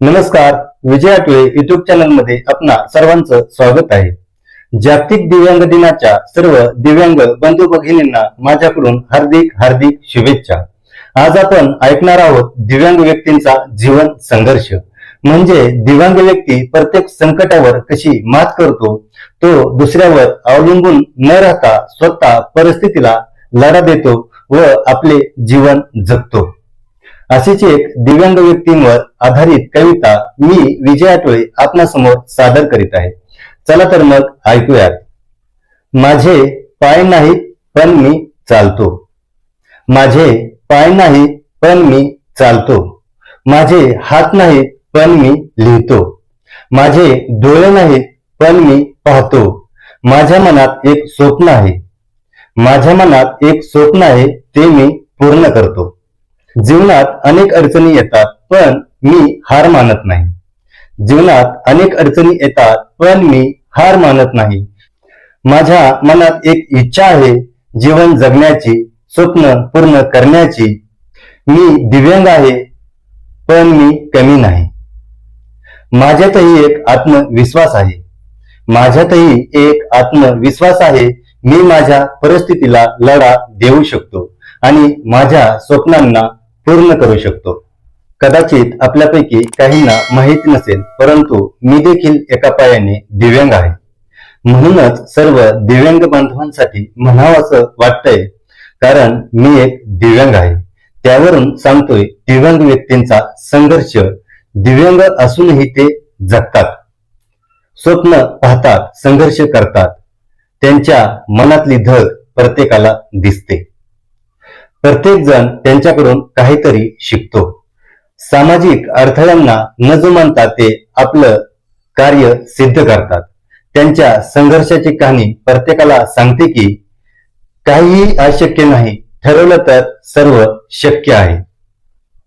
नमस्कार विजय आटवे युट्यूब चॅनलमध्ये आपणा सर्वांचं स्वागत आहे. जागतिक दिव्यांग दिनाच्या सर्व दिव्यांग बंधू भगिनींना माझ्याकडून हार्दिक हार्दिक शुभेच्छा. आज आपण ऐकणार आहोत दिव्यांग व्यक्तींचा जीवन संघर्ष. म्हणजे दिव्यांग व्यक्ती प्रत्येक संकटावर कशी मात करतो तो दुसऱ्यावर अवलंबून न राहता स्वतः परिस्थितीला लढा देतो व आपले जीवन जगतो. अशीच एक दिव्यांग व्यक्तींवर आधारित कविता मी विजय आटोळे आपणासमोर सादर करीत आहे. चला तर मग ऐकूयात. माझे पाय नाही पण मी चालतो. माझे पाय नाही पण मी चालतो. माझे हात नाही पण मी लिहितो. माझे डोळे नाहीत पण मी पाहतो. माझ्या मनात एक स्वप्न आहे. माझ्या मनात एक स्वप्न आहे ते मी पूर्ण करतो. जीवनात अनेक अडचणी येतात पण मी हार मानत नाही. जीवनात अनेक अडचणी येतात पण मी हार मानत नाही. माझ्या मनात एक इच्छा आहे जीवन जगण्याची स्वप्न पूर्ण करण्याची. मी दिव्यांग आहे पण मी कमी नाही. माझ्यातही एक आत्मविश्वास आहे. माझ्यातही एक आत्मविश्वास आहे मी माझ्या परिस्थितीला लढा देऊ शकतो आणि माझ्या स्वप्नांना पूर्ण करू शकतो. कदाचित आपल्यापैकी काहींना माहीत नसेल परंतु मी देखील एका पायाने दिव्यांग आहे. म्हणूनच सर्व दिव्यांग बांधवांसाठी म्हणावं वाटतंय कारण मी एक दिव्यांग आहे. त्यावरून सांगतोय दिव्यांग व्यक्तींचा संघर्ष दिव्यांग असूनही ते जगतात. स्वप्न पाहतात संघर्ष करतात. त्यांच्या मनातली धग प्रत्येकाला दिसते. प्रत्येक जण त्यांच्याकडून काहीतरी शिकतो. सामाजिक अडथळ्यांना न जुमानता ते आपलं कार्य सिद्ध करतात. त्यांच्या संघर्षाची कहाणी प्रत्येकाला सांगते की काहीही अशक्य नाही ठरवलं तर सर्व शक्य आहे.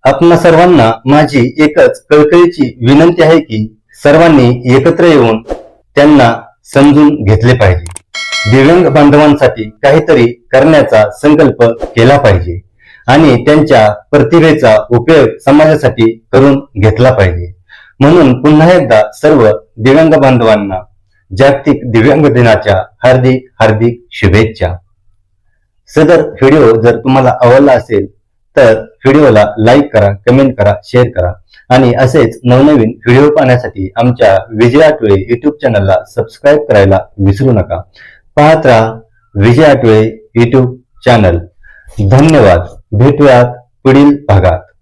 आपणा सर्वांना माझी एकच कळकळीची विनंती आहे की सर्वांनी एकत्र येऊन त्यांना समजून घेतले पाहिजे. दिव्यांग बांधवांसाठी काहीतरी करण्याचा संकल्प केला पाहिजे आणि त्यांच्या प्रतिभेचा उपयोग समाजासाठी करून घेतला पाहिजे. म्हणून पुन्हा एकदा सर्व दिव्यांग बांधवांना जागतिक दिव्यांग दिनाच्या हार्दिक हार्दिक शुभेच्छा. सदर व्हिडिओ जर तुम्हाला आवडला असेल तर व्हिडिओला लाईक करा कमेंट करा शेअर करा. आणि असेच नवनवीन व्हिडिओ पाहण्यासाठी आमच्या विजय आटवे युट्यूब चॅनलला सबस्क्राईब करायला विसरू नका. पाहत राहा विजय आटवे युट्यूब चॅनल धन्यवाद. भेटूयात पुढील भागात.